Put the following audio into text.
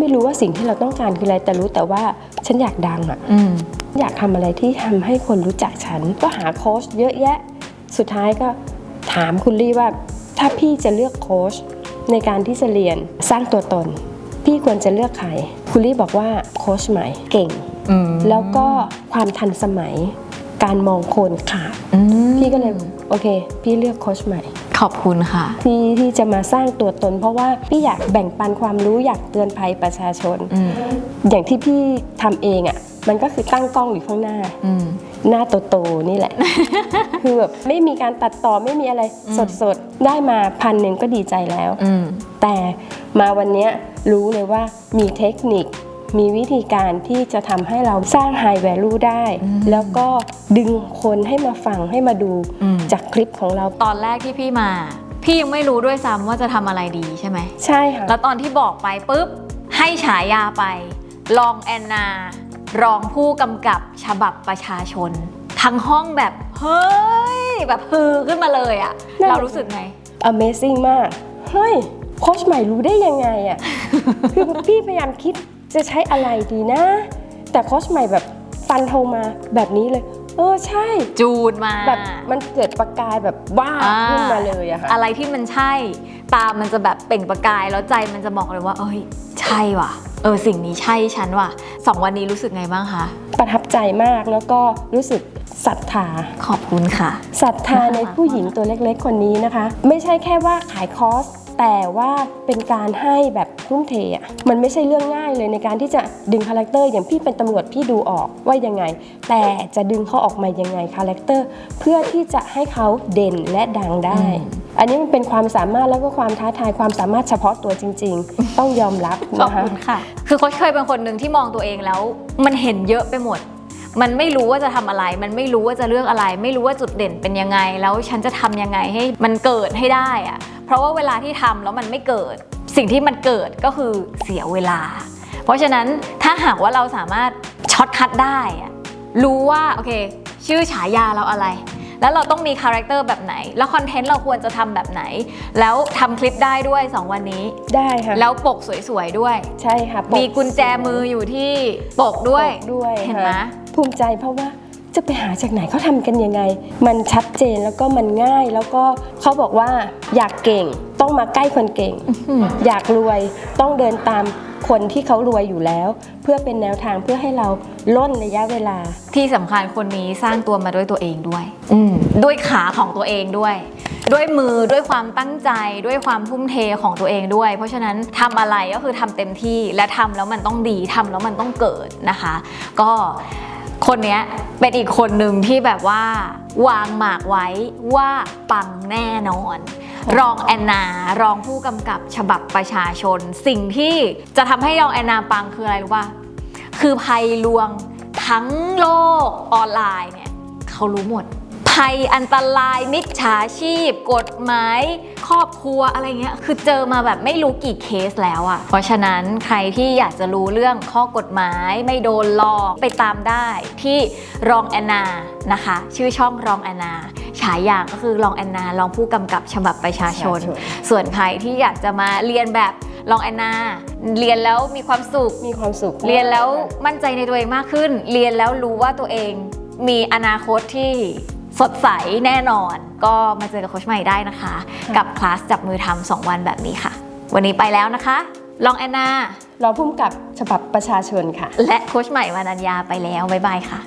ไม่รู้ว่าสิ่งที่เราต้องการคืออะไรแต่รู้แต่ว่าฉันอยากดังอะอืมอยากทำอะไรที่ทำให้คนรู้จักฉัน ก็หาโค้ชเยอะแยะ สุดท้ายก็ถามคุณลี่ว่า ถ้าพี่จะเลือกโค้ชในการที่จะเรียนสร้างตัวตน พี่ควรจะเลือกใครคุณลี่บอกว่าโค้ชใหม่เก่งอืมแล้วก็ความทันสมัย การมองคนขาดอืมพี่ก็เลยโอเค พี่เลือกโค้ชใหม่ ขอบคุณค่ะ ที่ที่จะมาสร้างตัวตน เพราะว่าพี่อยากแบ่งปันความรู้อยากเตือนภัยประชาชนอืมอย่างที่พี่ทำเองอะ่ะมันก็คือตั้งกล้องอยู่ข้างหน้าอืมหน้าโตๆนี่แหละ คือแบบไม่มีการตัดต่อไม่มีอะไรสดๆ ได้มาพันหนึ่งก็ดีใจแล้วอืมแต่มาวันเนี้ยรู้เลยว่ามีเทคนิค มีวิธีการที่จะทำให้เราสร้าง High Value ได้อืมแล้วก็ดึงคนให้มาฟังให้มาดูอืมจากคลิปของเราตอนแรกที่พี่มา พี่ยังไม่รู้ด้วยซ้ำว่าจะทำอะไรดีใช่ไหมใช่ค่ะแล้วตอนที่บอกไปปุ๊บให้ฉายาไปรองแอนนา รองผู้กำกับฉบับประชาชน ทั้งห้องแบบเฮ้ย แบบฮือขึ้นมาเลยอะนั่นแหละเรารู้สึกไง Amazing มาก เฮ้ยโค้ชใหม่รู้ได้ยังไงอะ่ะคือพี่พยายามคิด จะใช้อะไรดีนะ แต่โค้ชใหม่แบบฟันโทรมาแบบนี้เลย เออใช่ จูนมา แบบมันเกิดประกายแบบว้าบอ่าขึ้นมาเลยอะค่ะอะไรที่มันใช่ ตามันจะแบบเปล่งประกายแล้วใจมันจะบอกเลยว่า เอ้ย ใช่ว่ะ เออสิ่งนี้ใช่ฉันว่ะสองวันนี้รู้สึกไงบ้างคะประทับใจมากแล้วก็รู้สึกศรัทธาขอบคุณค่ะศรัทธาในผู้หญิงตัวเล็กๆ คนนี้นะคะ ไม่ใช่แค่ว่าขายคอร์ส แต่ว่าเป็นการให้แบบทุ่มเทอะมันไม่ใช่เรื่องง่ายเลยในการที่จะดึงคาแรคเตอร์อย่างพี่เป็นตำรวจพี่ดูออกว่ายังไง แต่จะดึงเขาออกมายังไงคาแรคเตอร์เพื่อที่จะให้เขาเด่นและดังได้อืมอันนี้มันเป็นความสามารถแล้วก็ความท้าทายความสามารถเฉพาะตัวจริง ๆ ต้องยอมรับขอบนะคะคุณค่ะคือเขาเคยเป็นคนหนึ่งที่มองตัวเองแล้ว มันเห็นเยอะไปหมด มันไม่รู้ว่าจะทำอะไร มันไม่รู้ว่าจะเลือกอะไร ไม่รู้ว่าจุดเด่นเป็นยังไง แล้วฉันจะทำยังไงให้มันเกิดให้ได้อะเพราะว่าเวลาที่ทำแล้วมันไม่เกิด สิ่งที่มันเกิดก็คือเสียเวลา เพราะฉะนั้นถ้าหากว่าเราสามารถช็อตคัดได้อะรู้ว่าโอเค ชื่อฉายาเราอะไรแล้วเราต้องมีคาแรคเตอร์แบบไหน แล้วคอนเทนต์เราควรจะทำแบบไหน แล้วทำคลิปได้ด้วย 2 วันนี้ ได้ค่ะ แล้วปกสวยๆด้วย ใช่ค่ะปมีกุญแจมืออยู่ที่ปกด้วยปกด้วย เห็นไหมค่ะ ภูมิใจเพราะว่าจะไปหาจากไหนเขาทำกันยังไง มันชัดเจนแล้วก็มันง่ายแล้วก็เขาบอกว่าอยากเก่งต้องมาใกล้คนเก่งอืมอยากรวยต้องเดินตามคนที่เขารวยอยู่แล้ว เพื่อเป็นแนวทางเพื่อให้เราล่นระยะเวลา ที่สำคัญคนนี้สร้างตัวมาด้วยตัวเองด้วยด้วยขาของตัวเองด้วย ด้วยมือด้วยความตั้งใจ ด้วยความทุ่มเทของตัวเองด้วย เพราะฉะนั้นทำอะไรก็คือทำเต็มที่และทำแล้วมันต้องดีทำแล้วมันต้องเกิดนะคะ ก็ คนเนี้ยเป็นอีกคนหนึ่งที่แบบว่าวางหมากไว้ว่าปังแน่นอน รองแอนนารองผู้กำกับฉบับประชาชน สิ่งที่จะทำให้รองแอนนาปังคืออะไรรู้ป่ะคือภัยลวงทั้งโลกออนไลน์เนี่ยเขารู้หมดภัยอันตรายมิจฉาชีพ กฎหมาย ครอบครัวอะไรเงี้ย คือเจอมาแบบไม่รู้กี่เคสแล้วอะ่ะ เพราะฉะนั้นใครที่อยากจะรู้เรื่องข้อกฎหมายไม่โดนหลอกไปตามได้ที่รองแอนนานะคะ ชื่อช่องรองแอนนาฉายาก็คือรองแอนนารองผู้กำกับฉบับประชาชนประชาชนส่วนใครที่อยากจะมาเรียนแบบรองแอนนา เรียนแล้วมีความสุข มีความสุข เรียนแล้วมั่นใจในตัวเองมากขึ้น เรียนแล้วรู้ว่าตัวเองมีอนาคตที่ สดใสแน่นอน ก็มาเจอกับโค้ชใหม่ได้นะคะ กับคลาสจับมือทำสองวันแบบนี้ค่ะ วันนี้ไปแล้วนะคะ ลองแอนนาเราพุ่มกับฉบับประชาชนค่ะ และโค้ชใหม่วานัญญาไปแล้ว บ๊ายบายค่ะ